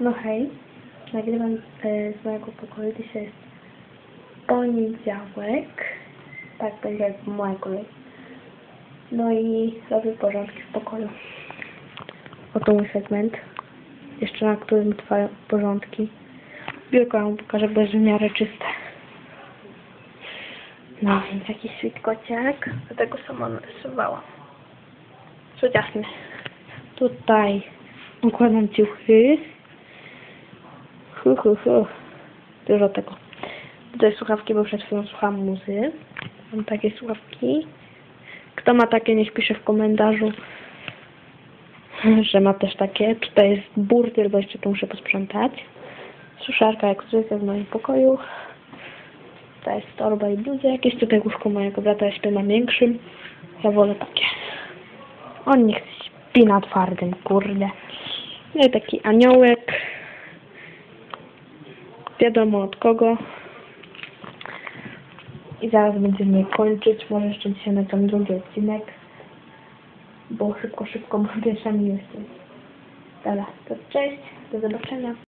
No hej, nagrywam e, z mojego pokoju. Dzisiaj jest poniedziałek. Tak będzie jak w mojej kolei. No i robię porządki w pokoju. Oto mój segment. Jeszcze na którym trwają porządki. Biurko wam pokażę, bo jest w miarę czyste. No więc jakiś sweet kociak. Do tego sama narysowałam. Cudowny. Tutaj układam ciuchy. Hu, hu, hu. Dużo tego. Tutaj słuchawki, bo przed chwilą słucham muzy. Mam takie słuchawki. Kto ma takie, niech pisze w komentarzu, że ma też takie. Tutaj jest burtiel, bo jeszcze to muszę posprzątać. Suszarka jak zwykle w moim pokoju. Tutaj jest torba i bluzy jakieś. Tutaj łóżko mojego brata, ja śpię na większym. Ja wolę takie. On niech śpi na twardym, kurde. No i taki aniołek. Wiadomo od kogo. I zaraz będziemy kończyć. Może jeszcze dzisiaj ten drugi odcinek. Bo szybko, szybko, bo pierwsza mi jest. Dobra, to cześć. Do zobaczenia.